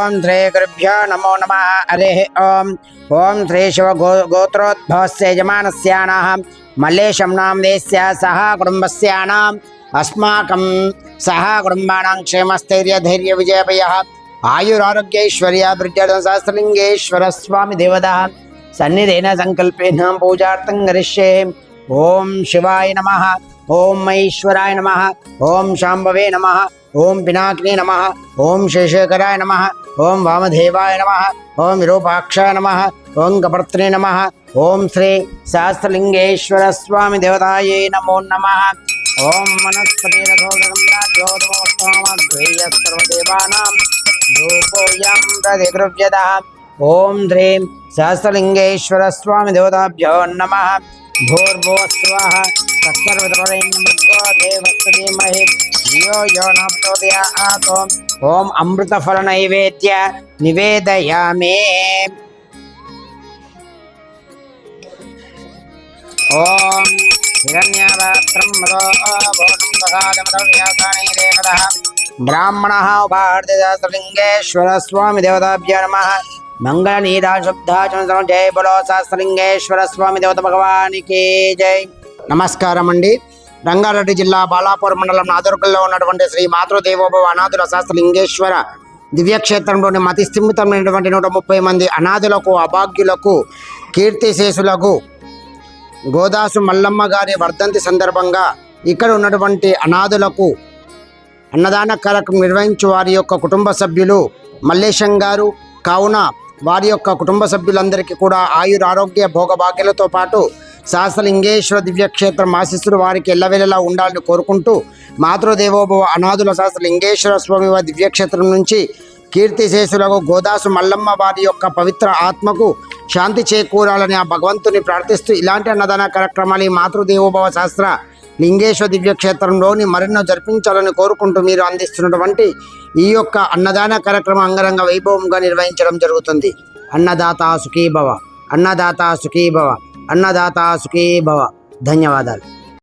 ओम ॐ श्रीगुरुभ्यो नमो नम। हरे ओम। ओम ॐ शिव गो गोत्रोद्भवस्य यजमानस्यानाः मल्लेशं नाम्नेस्य सह कुटुम्बस्यानाम्, अस्माकं सह कुटुंबाण क्षेम स्थैर्य धैर्य विजय भय आयुरारोग्यश्वर्य बृजर सहस्रलिंगेश्वर स्वामी देवदा सन्निधेन संकल्पेन पूजार्थं करिष्ये। ओम शिवाय नमः। ओम महेश्वराय नम, ओम शांवे नम, ओम पिनाकिने नम, ओम शेषेकराय नम, ओम वामदेवाय नम, ओम विरूपाक्षाय नम ओं कपर्तने नम, ओम श्री सहस्रलिंगेश्वर स्वामी देवताये नमो नम। ओम ओम थ्री प्रतिगृह्यतः ॐ ह्रीं सहस्रलिङ्गेश्वरस्वामिदेवताभ्यो नमः। నమ ఓం వనస్పతిరథోదగంధ్రేయ సర్వదేవానాం ధూపోయం ప్రతిగృవ్యత ఓం శ్రీం సహస్రలింగేశ్వర స్వామి దేవతాభ్యో నమ భూర్భువస్వః తత్సర్వతపరేణ్యమృగో దేవస్య ధీమహి ధియో యో న ప్రచోదయాత్ ఓం అమృతఫల స్వామి మంగళ జయ బలో స్వామి దేవత భగవానికి జై. నమస్కారం అండి రంగారెడ్డి జిల్లా బాలాపూర్ మండలం నాదుర్గల్లో ఉన్నటువంటి శ్రీ మాతృదేవోభవ అనాథుల శాస్త్రలింగేశ్వర దివ్యక్షేత్రంలోని మతి స్థిమితమైనటువంటి నూట ముప్పై మంది అనాథులకు అభాగ్యులకు కీర్తిశేషులకు గోదాసు మల్లమ్మ గారి వర్ధంతి సందర్భంగా ఇక్కడ ఉన్నటువంటి అనాథులకు అన్నదాన కార్యక్రమం నిర్వహించు వారి యొక్క కుటుంబ సభ్యులు మల్లేశం గారు కావున వారి యొక్క కుటుంబ సభ్యులందరికీ కూడా ఆయుర ఆరోగ్య భోగభాగ్యాలతో పాటు శాస్త్రలింగేశ్వర దివ్యక్షేత్రం ఆశిస్సులు వారికి ఎల్లవేళలా ఉండాలని కోరుకుంటూ మాతృదేవోభవ అనాథుల శాస్త్రలింగేశ్వర స్వామి వారి దివ్యక్షేత్రం నుంచి కీర్తిశేషులకు గోదాసు మల్లమ్మ వారి యొక్క పవిత్ర ఆత్మకు శాంతి చేకూరాలని ఆ భగవంతుని ప్రార్థిస్తూ ఇలాంటి అన్నదాన కార్యక్రమాలు ఈ మాతృదేవోభవ శాస్త్ర లింగేశ్వర దివ్యక్షేత్రంలోని మరెన్నో జరిపించాలని కోరుకుంటూ మీరు అందిస్తున్నటువంటి ఈ యొక్క అన్నదాన కార్యక్రమం అంగరంగ వైభవంగా నిర్వహించడం జరుగుతుంది. అన్నదాత సుఖీ భవ అన్నదాత సుఖీ భవ అన్నదాత సుఖీభవ. ధన్యవాదాలు.